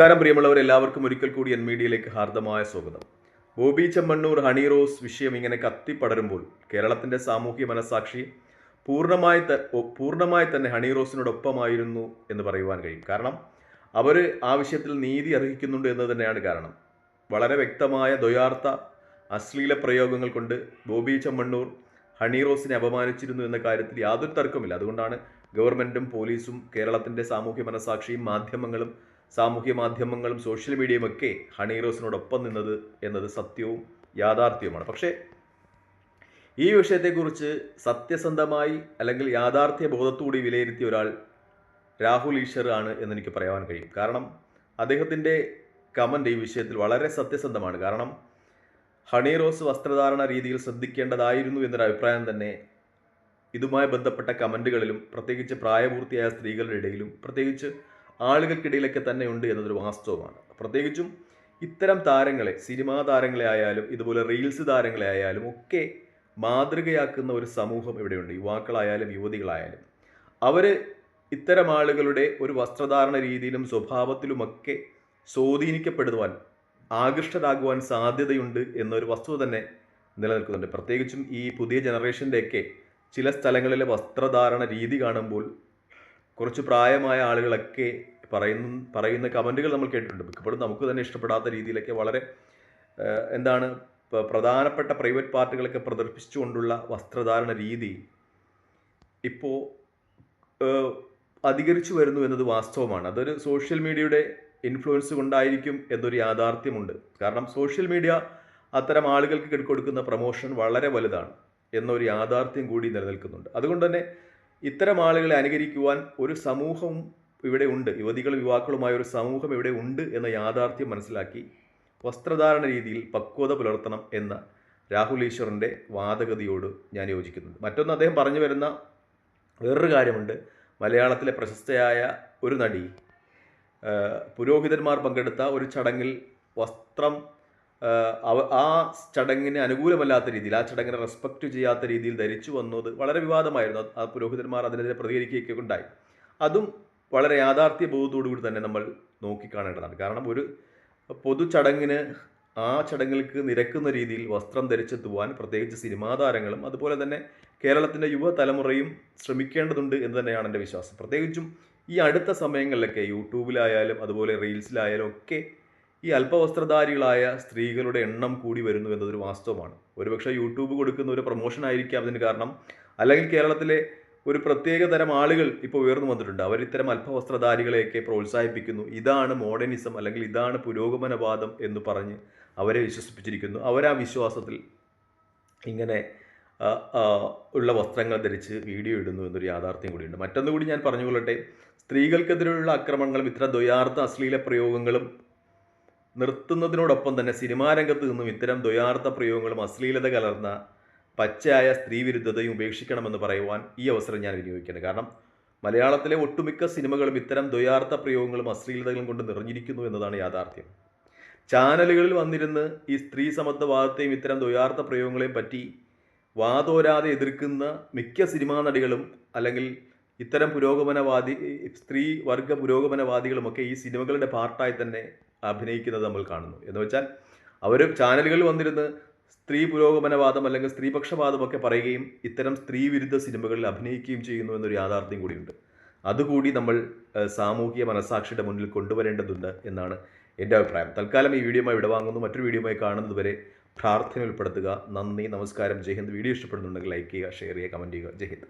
നമസ്കാരം പ്രിയമുള്ളവർ എല്ലാവർക്കും ഒരിക്കൽ കൂടി എൻ മീഡിയയിലേക്ക് ഹാർദമായ സ്വാഗതം. ബോബി ചെമ്മണ്ണൂർ ഹണി റോസ് വിഷയം ഇങ്ങനെ കത്തിപ്പടരുമ്പോൾ കേരളത്തിന്റെ സാമൂഹ്യ മനസാക്ഷി പൂർണമായി പൂർണമായി തന്നെ ഹണി റോസിനോടൊപ്പമായിരുന്നു എന്ന് പറയുവാൻ കഴിയും. കാരണം അവർ ആ വിഷയത്തിൽ നീതി അർഹിക്കുന്നുണ്ട് എന്ന് തന്നെയാണ് കാരണം. വളരെ വ്യക്തമായ ദ്വയാർത്ഥ അശ്ലീല പ്രയോഗങ്ങൾ കൊണ്ട് ബോബി ചെമ്മണ്ണൂർ ഹണി റോസിനെ അപമാനിച്ചിരുന്നു എന്ന കാര്യത്തിൽ യാതൊരു തർക്കമില്ല അതുകൊണ്ടാണ് ഗവൺമെന്റും പോലീസും കേരളത്തിന്റെ സാമൂഹ്യ മനസാക്ഷിയും മാധ്യമങ്ങളും സാമൂഹ്യ മാധ്യമങ്ങളും സോഷ്യൽ മീഡിയയും ഒക്കെ ഹണി റോസിനോടൊപ്പം നിന്നത് എന്നത് സത്യവും യാഥാർത്ഥ്യവുമാണ്. പക്ഷേ ഈ വിഷയത്തെക്കുറിച്ച് സത്യസന്ധമായി അല്ലെങ്കിൽ യാഥാർത്ഥ്യ ബോധത്തുകൂടി വിലയിരുത്തിയ ഒരാൾ രാഹുൽ ഈശ്വർ ആണ് എന്നെനിക്ക് പറയാൻ കഴിയും. കാരണം അദ്ദേഹത്തിന്റെ കമന്റ് ഈ വിഷയത്തിൽ വളരെ സത്യസന്ധമാണ്. കാരണം ഹണി റോസ് വസ്ത്രധാരണ രീതിയിൽ ശ്രദ്ധിക്കേണ്ടതായിരുന്നു എന്നൊരു അഭിപ്രായം തന്നെ ഇതുമായി ബന്ധപ്പെട്ട കമന്റുകളിലും പ്രത്യേകിച്ച് പ്രായപൂർത്തിയായ സ്ത്രീകളുടെ ഇടയിലും പ്രത്യേകിച്ച് ആളുകൾക്കിടയിലൊക്കെ തന്നെ ഉണ്ട് എന്നതൊരു വാസ്തവമാണ്. പ്രത്യേകിച്ചും ഇത്തരം താരങ്ങളെ സിനിമാ താരങ്ങളെ ആയാലും ഇതുപോലെ റീൽസ് താരങ്ങളെ ആയാലും ഒക്കെ മാതൃകയാക്കുന്ന ഒരു സമൂഹം ഇവിടെയുണ്ട്. യുവാക്കളായാലും യുവതികളായാലും. അവർ ഇത്തരം ആളുകളുടെ ഒരു വസ്ത്രധാരണ രീതിയിലും സ്വഭാവത്തിലുമൊക്കെ സ്വാധീനിക്കപ്പെടുവാൻ ആകൃഷ്ടരാകുവാൻ സാധ്യതയുണ്ട് എന്നൊരു വസ്തുത തന്നെ നിലനിൽക്കുന്നുണ്ട്. പ്രത്യേകിച്ചും ഈ പുതിയ ജനറേഷന്റെയൊക്കെ ചില സ്ഥലങ്ങളിലെ വസ്ത്രധാരണ രീതി കാണുമ്പോൾ കുറച്ച് പ്രായമായ ആളുകളൊക്കെ പറയുന്ന പറയുന്ന കമന്റുകൾ നമ്മൾ കേട്ടിട്ടുണ്ട്. മിക്കപ്പോഴും നമുക്ക് തന്നെ ഇഷ്ടപ്പെടാത്ത രീതിയിലൊക്കെ വളരെ എന്താണ് പ്രധാനപ്പെട്ട പ്രൈവറ്റ് പാർട്ടികളൊക്കെ പ്രദർശിപ്പിച്ചുകൊണ്ടുള്ള വസ്ത്രധാരണ രീതി ഇപ്പോൾ അധികരിച്ചു വരുന്നു എന്നത് വാസ്തവമാണ്. അതൊരു സോഷ്യൽ മീഡിയയുടെ ഇൻഫ്ലുവൻസ് കൊണ്ടായിരിക്കും എന്നൊരു യാഥാർത്ഥ്യമുണ്ട്. കാരണം സോഷ്യൽ മീഡിയ അത്തരം ആളുകൾക്ക് കൊടുക്കുന്ന പ്രൊമോഷൻ വളരെ വലുതാണ് എന്നൊരു യാഥാർത്ഥ്യം കൂടി നിലനിൽക്കുന്നുണ്ട്. അതുകൊണ്ട് തന്നെ ഇത്തരം ആളുകളെ അനുകരിക്കുവാൻ ഒരു സമൂഹം ഇവിടെ ഉണ്ട്. യുവതികളും യുവാക്കളുമായ ഒരു സമൂഹം ഇവിടെ ഉണ്ട് എന്ന യാഥാർത്ഥ്യം മനസ്സിലാക്കി വസ്ത്രധാരണ രീതിയിൽ പക്വത പുലർത്തണം എന്ന രാഹുൽ ഈശ്വറിന്റെ വാദഗതിയോട് ഞാൻ യോജിക്കുന്നുണ്ട് മറ്റൊന്ന് അദ്ദേഹം പറഞ്ഞു വരുന്ന വേറൊരു കാര്യമുണ്ട്. മലയാളത്തിലെ പ്രശസ്തയായ ഒരു നടി പുരോഹിതന്മാർ പങ്കെടുത്ത ഒരു ചടങ്ങിൽ വസ്ത്രം ആ, ചടങ്ങിന് അനുകൂലമല്ലാത്ത രീതിയിൽ ആ ചടങ്ങിനെ റെസ്പെക്റ്റ് ചെയ്യാത്ത രീതിയിൽ ധരിച്ചു വന്നത് വളരെ വിവാദമായിരുന്നു. ആ പുരോഹിതന്മാർ അതിനെതിരെ പ്രതികരിക്കുകയൊക്കെ ഉണ്ടായി. അതും വളരെ യാഥാർത്ഥ്യ ബോധത്തോടുകൂടി തന്നെ നമ്മൾ നോക്കിക്കാണേണ്ടതാണ്. കാരണം ഒരു പൊതു ചടങ്ങിന് ആ ചടങ്ങുകൾക്ക് നിരക്കുന്ന രീതിയിൽ വസ്ത്രം ധരിച്ചെത്തുവാൻ പ്രത്യേകിച്ച് സിനിമാ താരങ്ങളും അതുപോലെ തന്നെ കേരളത്തിന്റെ യുവതലമുറയും ശ്രമിക്കേണ്ടതുണ്ട് എന്ന് തന്നെയാണ് എന്റെ വിശ്വാസം. പ്രത്യേകിച്ചും ഈ അടുത്ത സമയങ്ങളിലൊക്കെ യൂട്യൂബിലായാലും അതുപോലെ റീൽസിലായാലും ഒക്കെ ഈ അല്പവസ്ത്രധാരികളായ സ്ത്രീകളുടെ എണ്ണം കൂടി വരുന്നു എന്നതൊരു വാസ്തവമാണ്. ഒരുപക്ഷെ യൂട്യൂബ് കൊടുക്കുന്ന ഒരു പ്രൊമോഷൻ ആയിരിക്കാം അതിന് കാരണം. അല്ലെങ്കിൽ കേരളത്തിലെ ഒരു പ്രത്യേക തരം ആളുകൾ ഇപ്പോൾ ഉയർന്നു വന്നിട്ടുണ്ട്. അവർ ഇത്തരം അല്പവസ്ത്രധാരികളെയൊക്കെ പ്രോത്സാഹിപ്പിക്കുന്നു. ഇതാണ് മോഡേണിസം അല്ലെങ്കിൽ ഇതാണ് പുരോഗമനവാദം എന്ന് പറഞ്ഞ് അവരെ വിശ്വസിപ്പിച്ചിരിക്കുന്നു. അവരാ വിശ്വാസത്തിൽ ഇങ്ങനെ ഉള്ള വസ്ത്രങ്ങൾ ധരിച്ച് വീഡിയോ ഇടുന്നു എന്നൊരു യാഥാർത്ഥ്യം കൂടിയുണ്ട്. മറ്റൊന്നുകൂടി ഞാൻ പറഞ്ഞുകൊള്ളട്ടെ സ്ത്രീകൾക്കെതിരെയുള്ള അക്രമങ്ങളും ഇത്ര ദ്വയാർത്ഥ അശ്ലീല പ്രയോഗങ്ങളും നിർത്തുന്നതിനോടൊപ്പം തന്നെ സിനിമാ രംഗത്ത് നിന്നും ഇത്തരം ദ്വയാർത്ഥ പ്രയോഗങ്ങളും അശ്ലീലത കലർന്ന പച്ചയായ സ്ത്രീവിരുദ്ധതയും ഉപേക്ഷിക്കണമെന്ന് പറയുവാൻ ഈ അവസരം ഞാൻ വിനിയോഗിക്കുന്നത് കാരണം മലയാളത്തിലെ ഒട്ടുമിക്ക സിനിമകളും ഇത്തരം ദ്വയാർത്ഥ പ്രയോഗങ്ങളും അശ്ലീലതകളും കൊണ്ട് നിറഞ്ഞിരിക്കുന്നു എന്നതാണ് യാഥാർത്ഥ്യം. ചാനലുകളിൽ വന്നിരുന്ന് ഈ സ്ത്രീ സമത്വവാദത്തെയും ഇത്തരം ദ്വയാർത്ഥ പ്രയോഗങ്ങളെയും പറ്റി വാതോരാതെ എതിർക്കുന്ന മിക്ക സിനിമാ നടികളും അല്ലെങ്കിൽ ഇത്തരം പുരോഗമനവാദി സ്ത്രീ വർഗ പുരോഗമനവാദികളുമൊക്കെ ഈ സിനിമകളുടെ പാർട്ടായി തന്നെ അഭിനയിക്കുന്നത് നമ്മൾ കാണുന്നു. എന്ന് വെച്ചാൽ അവർ ചാനലുകളിൽ വന്നിരുന്ന് സ്ത്രീ പുരോഗമനവാദം അല്ലെങ്കിൽ സ്ത്രീപക്ഷവാദമൊക്കെ പറയുകയും ഇത്തരം സ്ത്രീ വിരുദ്ധ സിനിമകളിൽ അഭിനയിക്കുകയും ചെയ്യുന്നു എന്നൊരു യാഥാർത്ഥ്യം കൂടിയുണ്ട്. അതുകൂടി നമ്മൾ സാമൂഹിക മനസാക്ഷിയുടെ മുന്നിൽ കൊണ്ടുവരേണ്ടതുണ്ട് എന്നാണ് എന്റെ അഭിപ്രായം. തൽക്കാലം ഈ വീഡിയോമായി വിടവാങ്ങുന്നു മറ്റൊരു വീഡിയോയുമായി കാണുന്നതുവരെ പ്രാർത്ഥന ഉൾപ്പെടുത്തുക. നന്ദി നമസ്കാരം. ജയ്ഹിന്ദ് വീഡിയോ ഇഷ്ടപ്പെടുന്നുണ്ടെങ്കിൽ ലൈക്ക് ചെയ്യുക ഷെയർ ചെയ്യുക കമന്റ് ചെയ്യുക. ജയ് ഹിന്ദ്.